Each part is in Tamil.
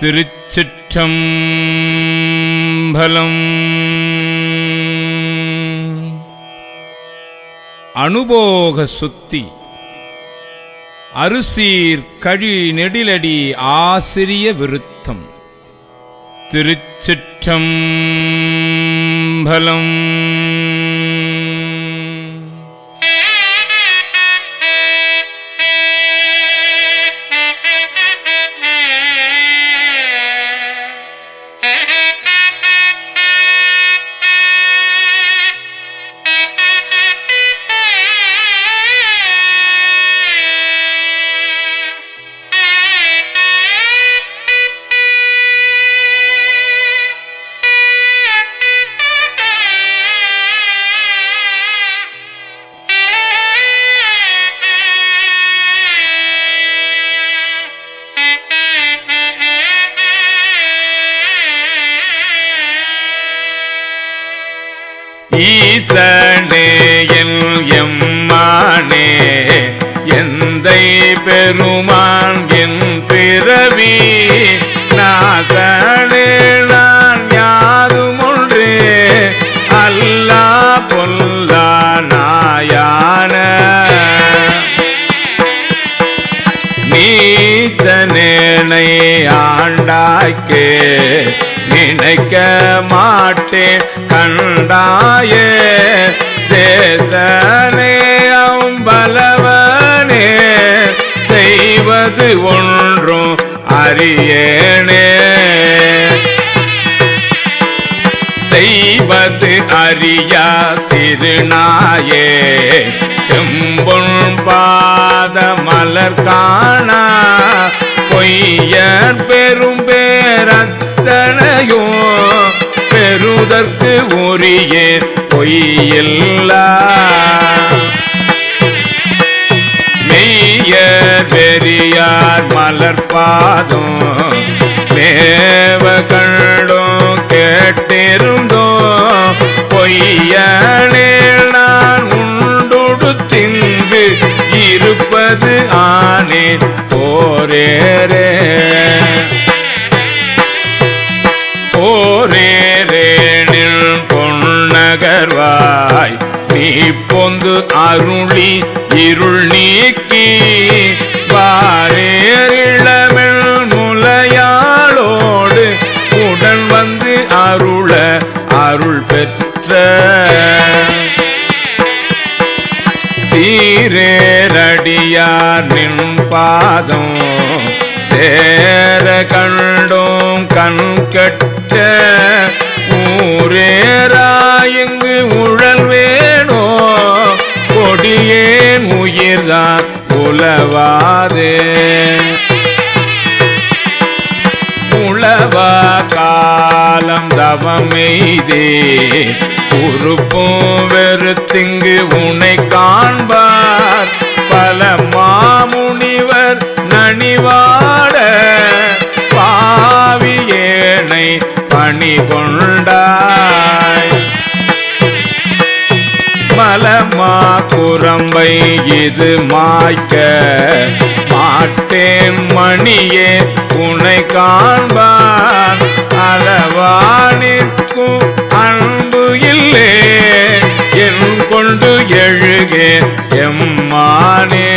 திருச்சிற்றம்பலம். அனுபோக சுத்தி அருசீர் கழி நெடிலடி ஆசிரிய விருத்தம். திருச்சிற்றம்பலம். ஈசனே என் எம்மானே எந்தை பெருமான் என் பிறவி. நாசனே நான் யாரும் அல்லா பொல்லா நாயான. நீச்சனேனை ஆண்டாய்க்கே நினைக்க மாட்டேன். கண்டாயே தேசனே அம்பலவனே செய்வது ஒன்றும் அறியேனே. செய்வது அறியா சிறுநாயே செம்பொன் பாத மலர் காணா பொய்யர் பெரும் பேரத் பேரத்தனையோ பெறுதற்கு உரிய பொய்யில்லா. மெய்யர் பெரியார் மலர்பாதும் மேவ கண்டோ கேட்டிருந்தோ பொய்யனே நான் உண்டுடு திந்து இருப்பது ஆனே போரே. அருளி இருள் நீக்கி வாரேரிளமெல் முலையாளோடு உடன் வந்து அருள அருள் பெற்ற. சீரேரடியார் நின் பாதம் சேர கண்டோம் கண் கட்ட. ஊரேராயங்கு உழல்வே தான் உலவாதே உளவா காலம் தவமெய்தே உறுப்பும் வெறுத்திங்கு உனை காண்பார். பல மாமுனிவர் நனிவாட பாவியேனை பணி கொண்டாய் மலமா குரம்பை இது மாய்க்க மாட்டேன் மணியே உனை காண்பான் அளவானிற்கும் அன்பு இல்லே. என் கொண்டு எழுகே எம்மானே.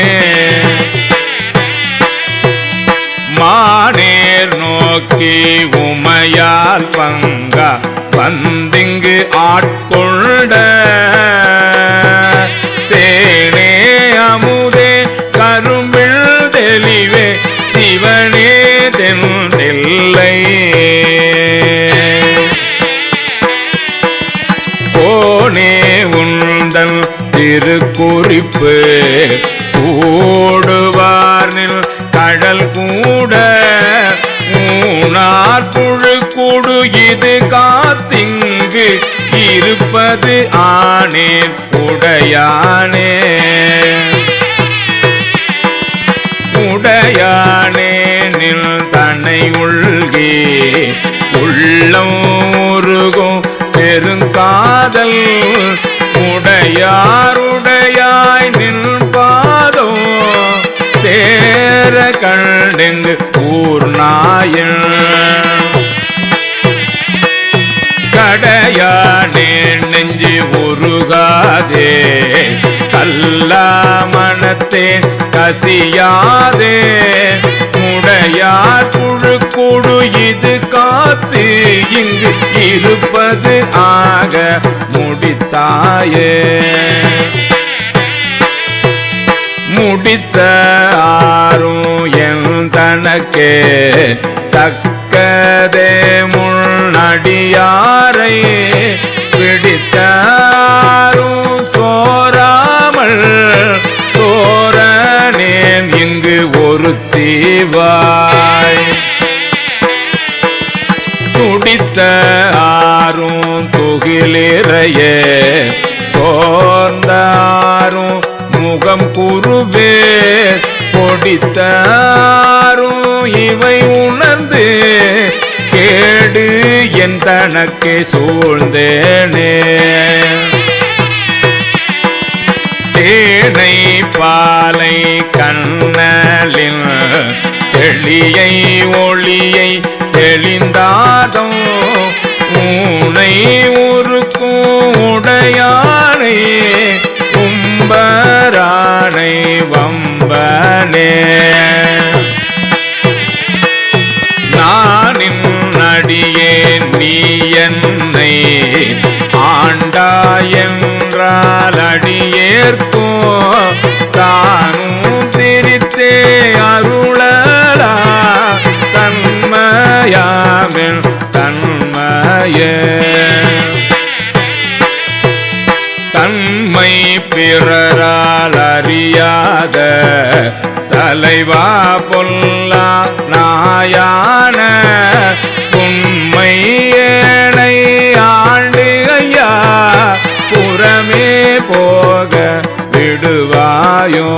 மானேர் நோக்கி உமையால் பங்கா வந்திங்கு ஆட்கொண்ட திருக்குறிப்பு கூடுவார்னில் கடல் கூட மூணார் புழு கூடு இது காத்திங்கு இருப்பது ஆனேன் உடையானே. உடையாருடையாய் சேர கண்டெங்கு ஊர் நாயன் கடையானே நெஞ்சு உருகாதே கல்லா மனத்தே கசியாதே. முடையார் குழு குழு இது காத்து இங்கு இருப்பது ஆக முடித்தாயே. முடித்த ஆறும் என் தனக்கே தக்கதே முன்னடியாரை பிடித்தாரும் சோராமல் சோரனேன் இங்கு ஒரு தீவாய் துடித்த ஆறும் துகிலிறையே சோர்ந்தாரும் முகம் குருவே பொடித்தாரும் இவை உணர்ந்து. கேடு என் தனக்கே சூழ்ந்தேனே. தேனை பாலை கண்ணலின் தெளியை ஒளியை தெளிந்தாதோ ஊனை என்றால் அடியேற்கும். தானும் திரித்தே அருளலா தன்மயாமின் தன்மயே. தன்மை பிறரால் அறியாத தலைவா பொல்லா நாயான. உண்மை ஏனை ஆண்டு ஐயா புறமே போக விடுவாயோ?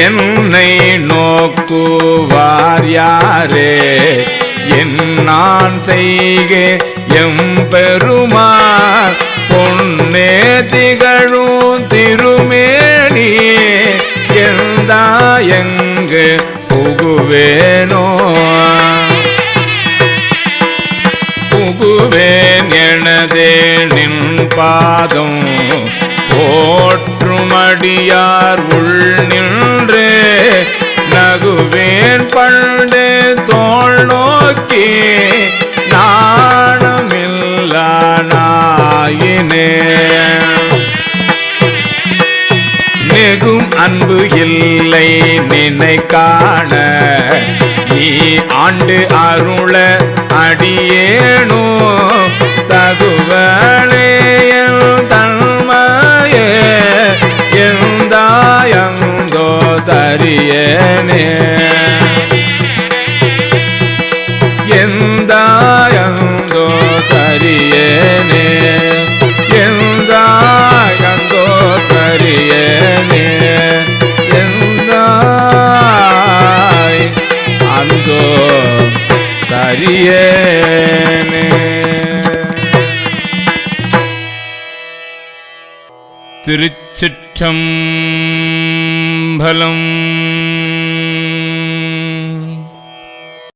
என்னை நோக்குவார் யாரே? என் நான் செய்கே எம் பெருமார் பொன்னே திகழும் திருமேனி எந்தா எங்கு நின் பாதம் போற்றுமடியார் உள் நின்றே நகுவேன் பண்டு தோல் நோக்கி நாணமில்லா நாயினே நெகும் அன்பு இல்லை நினை காண நீ ஆண்டு அருள அடியேனோ. தகுவளேயல் தன்மையே எந்தாயந்தோ தரியனே. எந்தாயந்தோ தரியனே எந்தாயந்தோ தரியனே. எந்தாய் அந்தோ தரியனே. திருச்சிற்றம்பலம்.